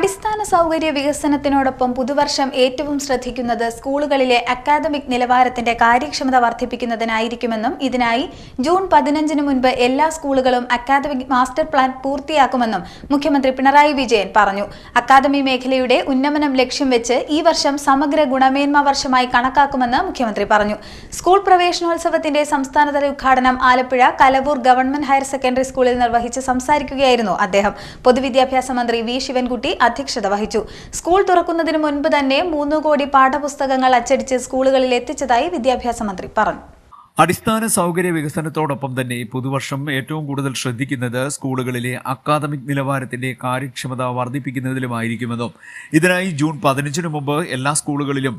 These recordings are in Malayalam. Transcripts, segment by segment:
അടിസ്ഥാന സൗകര്യ വികസനത്തിനോടൊപ്പം പുതുവർഷം ഏറ്റവും ശ്രദ്ധിക്കുന്നത് സ്കൂളുകളിലെ അക്കാദമിക് നിലവാരത്തിന്റെ കാര്യക്ഷമത വർദ്ധിപ്പിക്കുന്നതിനായിരിക്കുമെന്നും ഇതിനായി ജൂൺ പതിനഞ്ചിന് മുൻപ് എല്ലാ സ്കൂളുകളും അക്കാദമിക് മാസ്റ്റർ പ്ലാൻ പൂർത്തിയാക്കുമെന്നും മുഖ്യമന്ത്രി പിണറായി വിജയൻ പറഞ്ഞു. അക്കാദമി മേഖലയുടെ ഉന്നമനം ലക്ഷ്യം വെച്ച് ഈ വർഷം സമഗ്ര ഗുണമേന്മ വർഷമായി കണക്കാക്കുമെന്ന് മുഖ്യമന്ത്രി പറഞ്ഞു. സ്കൂൾ പ്രവേശനോത്സവത്തിന്റെ സംസ്ഥാനതല ഉദ്ഘാടനം Alappuzha Kalavoor government higher secondary സ്കൂളിൽ നിർവഹിച്ച് സംസാരിക്കുകയായിരുന്നു അദ്ദേഹം. പൊതുവിദ്യാഭ്യാസ മന്ത്രി വി. ശിവൻകുട്ടി അധ്യക്ഷത വഹിച്ചു. സ്കൂൾ തുറക്കുന്നതിന് മുൻപ് തന്നെ മൂന്ന് കോടി പാഠപുസ്തകങ്ങൾ അച്ചടിച്ച് സ്കൂളുകളിൽ എത്തിച്ചതായി വിദ്യാഭ്യാസ മന്ത്രി പറഞ്ഞു. അടിസ്ഥാന സൗകര്യ വികസനത്തോടൊപ്പം തന്നെ പുതുവർഷം ഏറ്റവും കൂടുതൽ ശ്രദ്ധിക്കുന്നത് സ്കൂളുകളിലെ അക്കാദമിക് നിലവാരത്തിന്റെ കാര്യക്ഷമത വർദ്ധിപ്പിക്കുന്നതിലുമായിരിക്കുമെന്നും ഇതിനായി ജൂൺ പതിനഞ്ചിന് മുമ്പ് എല്ലാ സ്കൂളുകളിലും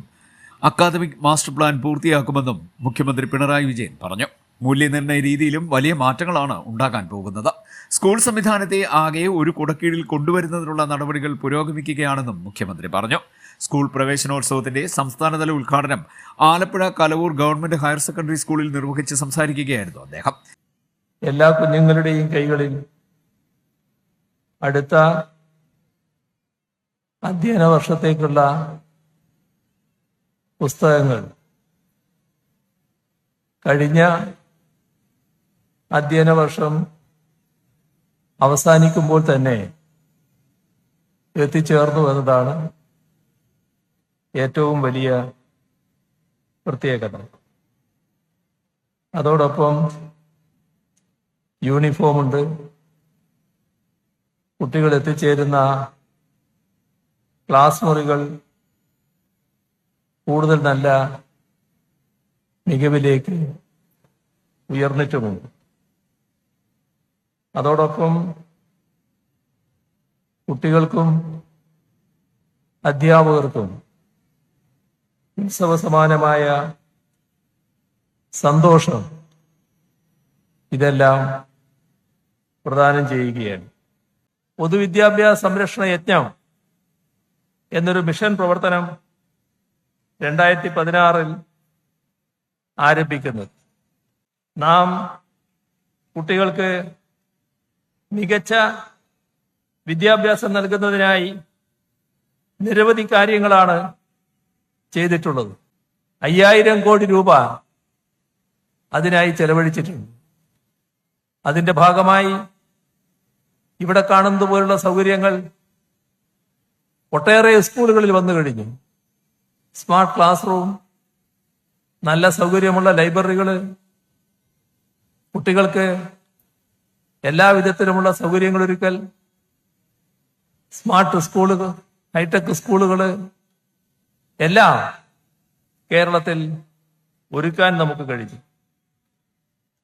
അക്കാദമിക് മാസ്റ്റർ പ്ലാൻ പൂർത്തിയാക്കുമെന്നും മുഖ്യമന്ത്രി പിണറായി വിജയൻ പറഞ്ഞു. മൂല്യനിർണയ രീതിയിലും വലിയ മാറ്റങ്ങളാണ് ഉണ്ടാകാൻ പോകുന്നത്. സ്കൂൾ സംവിധാനത്തെ ആകെ ഒരു കുടക്കീഴിൽ കൊണ്ടുവരുന്നതിനുള്ള നടപടികൾ പുരോഗമിക്കുകയാണെന്നും മുഖ്യമന്ത്രി പറഞ്ഞു. സ്കൂൾ പ്രവേശനോത്സവത്തിന്റെ സംസ്ഥാനതല ഉദ്ഘാടനം Alappuzha Kalavoor government higher secondary സ്കൂളിൽ നിർവഹിച്ച് സംസാരിക്കുകയായിരുന്നു അദ്ദേഹം. എല്ലാ കുഞ്ഞുങ്ങളുടെയും കൈകളിൽ അടുത്ത അധ്യയന വർഷത്തേക്കുള്ള പുസ്തകങ്ങൾ കഴിഞ്ഞ അധ്യയന വർഷം അവസാനിക്കുമ്പോൾ തന്നെ എത്തിച്ചേർന്നു എന്നതാണ് ഏറ്റവും വലിയ പ്രത്യേകത. അതോടൊപ്പം യൂണിഫോം ഉണ്ട്. കുട്ടികൾ എത്തിച്ചേരുന്ന ക്ലാസ് മുറികൾ കൂടുതൽ നല്ല മികവിലേക്ക് ഉയർന്നിട്ടുമുണ്ട്. അതോടൊപ്പം കുട്ടികൾക്കും അധ്യാപകർക്കും ഉത്സവ സമാനമായ സന്തോഷം ഇതെല്ലാം പ്രദാനം ചെയ്യുകയാണ്. പൊതുവിദ്യാഭ്യാസ സംരക്ഷണ യജ്ഞം എന്നൊരു മിഷൻ പ്രവർത്തനം രണ്ടായിരത്തി പതിനാറിൽ ആരംഭിക്കുന്നത്. നാം കുട്ടികൾക്ക് മികച്ച വിദ്യാഭ്യാസം നൽകുന്നതിനായി നിരവധി കാര്യങ്ങളാണ് ചെയ്തിട്ടുള്ളത്. അയ്യായിരം കോടി രൂപ അതിനായി ചെലവഴിച്ചിട്ടുണ്ട്. അതിന്റെ ഭാഗമായി ഇവിടെ കാണുന്നത് പോലുള്ള സൗകര്യങ്ങൾ ഒട്ടേറെ സ്കൂളുകളിൽ വന്നു കഴിഞ്ഞു. സ്മാർട്ട് ക്ലാസ് റൂം നല്ല സൗകര്യമുള്ള ലൈബ്രറികൾ കുട്ടികൾക്ക് എല്ലാ വിധത്തിലുമുള്ള സൗകര്യങ്ങൾ ഒരുക്കൽ. സ്മാർട്ട് സ്കൂളുകൾ ഹൈടെക് സ്കൂളുകൾ എല്ലാം കേരളത്തിൽ ഒരുക്കാൻ നമുക്ക് കഴിഞ്ഞു.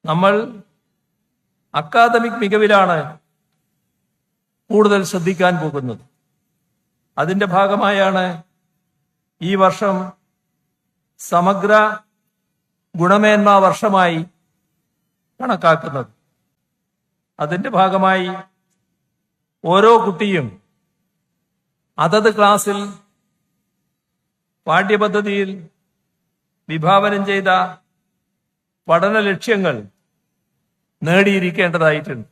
നമ്മൾ അക്കാദമിക് മികവിലാണ് കൂടുതൽ ശ്രദ്ധിക്കാൻ പോകുന്നത്. അതിന്റെ ഭാഗമായാണ് ഈ വർഷം സമഗ്ര ഗുണമേന്മ വർഷമായി കണക്കാക്കുന്നത്. അതിന്റെ ഭാഗമായി ഓരോ കുട്ടിയും അതത് ക്ലാസ്സിൽ പാഠ്യപദ്ധതിയിൽ വിഭാവനം ചെയ്ത പഠന ലക്ഷ്യങ്ങൾ നേടിയിരിക്കേണ്ടതായിട്ടുണ്ട്.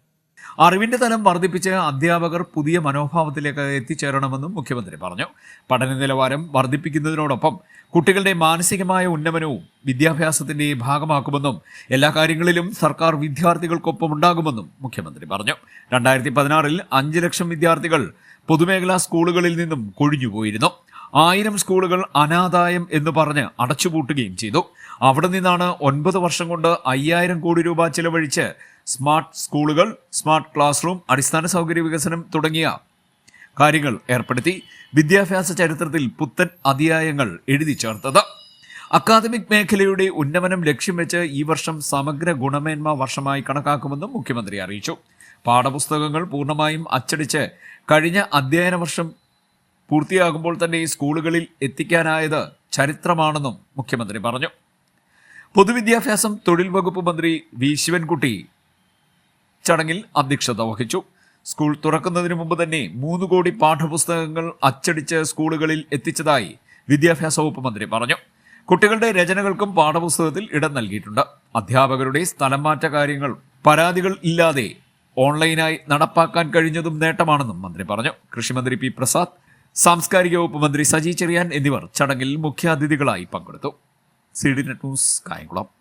അറിവിന്റെ തലം വർദ്ധിപ്പിച്ച് അധ്യാപകർ പുതിയ മനോഭാവത്തിലേക്ക് എത്തിച്ചേരണമെന്നും മുഖ്യമന്ത്രി പറഞ്ഞു. പഠന നിലവാരം വർദ്ധിപ്പിക്കുന്നതിനോടൊപ്പം കുട്ടികളുടെ മാനസികമായ ഉന്നമനവും വിദ്യാഭ്യാസത്തിന്റെ ഭാഗമാക്കുമെന്നും എല്ലാ കാര്യങ്ങളിലും സർക്കാർ വിദ്യാർത്ഥികൾക്കൊപ്പം ഉണ്ടാകുമെന്നും മുഖ്യമന്ത്രി പറഞ്ഞു. രണ്ടായിരത്തി പതിനാറിൽ അഞ്ച് ലക്ഷം വിദ്യാർത്ഥികൾ പൊതുമേഖലാ സ്കൂളുകളിൽ നിന്നും കൊഴിഞ്ഞുപോയിരുന്നു. ആയിരം സ്കൂളുകൾ അനാദായം എന്ന് പറഞ്ഞ് അടച്ചുപൂട്ടുകയും ചെയ്തു. അവിടെ നിന്നാണ് ഒൻപത് വർഷം കൊണ്ട് അയ്യായിരം കോടി രൂപ ചിലവഴിച്ച് സ്മാർട്ട് സ്കൂളുകൾ സ്മാർട്ട് ക്ലാസ് റൂം അടിസ്ഥാന സൗകര്യ വികസനം തുടങ്ങിയ കാര്യങ്ങൾ ഏർപ്പെടുത്തി വിദ്യാഭ്യാസ ചരിത്രത്തിൽ പുത്തൻ അധ്യായങ്ങൾ എഴുതി ചേർത്തത്. അക്കാദമിക് മേഖലയുടെ ഉന്നമനം ലക്ഷ്യം വെച്ച് ഈ വർഷം സമഗ്ര ഗുണമേന്മ വർഷമായി കണക്കാക്കുമെന്നും മുഖ്യമന്ത്രി അറിയിച്ചു. പാഠപുസ്തകങ്ങൾ പൂർണമായും അച്ചടിച്ച് കഴിഞ്ഞ അധ്യയന വർഷം പൂർത്തിയാകുമ്പോൾ തന്നെ ഈ സ്കൂളുകളിൽ എത്തിക്കാനായത് ചരിത്രമാണെന്നും മുഖ്യമന്ത്രി പറഞ്ഞു. പൊതുവിദ്യാഭ്യാസം തൊഴിൽ വകുപ്പ് മന്ത്രി വി. ശിവൻകുട്ടി ചടങ്ങിൽ അധ്യക്ഷത വഹിച്ചു. സ്കൂൾ തുറക്കുന്നതിന് മുമ്പ് തന്നെ മൂന്ന് കോടി പാഠപുസ്തകങ്ങൾ അച്ചടിച്ച് സ്കൂളുകളിൽ എത്തിച്ചതായി വിദ്യാഭ്യാസ വകുപ്പ് മന്ത്രി പറഞ്ഞു. കുട്ടികളുടെ രചനകൾക്കും പാഠപുസ്തകത്തിൽ ഇടം നൽകിയിട്ടുണ്ട്. അധ്യാപകരുടെ സ്ഥലം മാറ്റ കാര്യങ്ങൾ പരാതികൾ ഇല്ലാതെ ഓൺലൈനായി നടപ്പാക്കാൻ കഴിഞ്ഞതും നേട്ടമാണെന്നും മന്ത്രി പറഞ്ഞു. കൃഷിമന്ത്രി പി പ്രസാദ് സാംസ്കാരിക വകുപ്പ് മന്ത്രി സജി ചെറിയാൻ എന്നിവർ ചടങ്ങിൽ മുഖ്യാതിഥികളായി പങ്കെടുത്തു. C D net news Kayamkulam.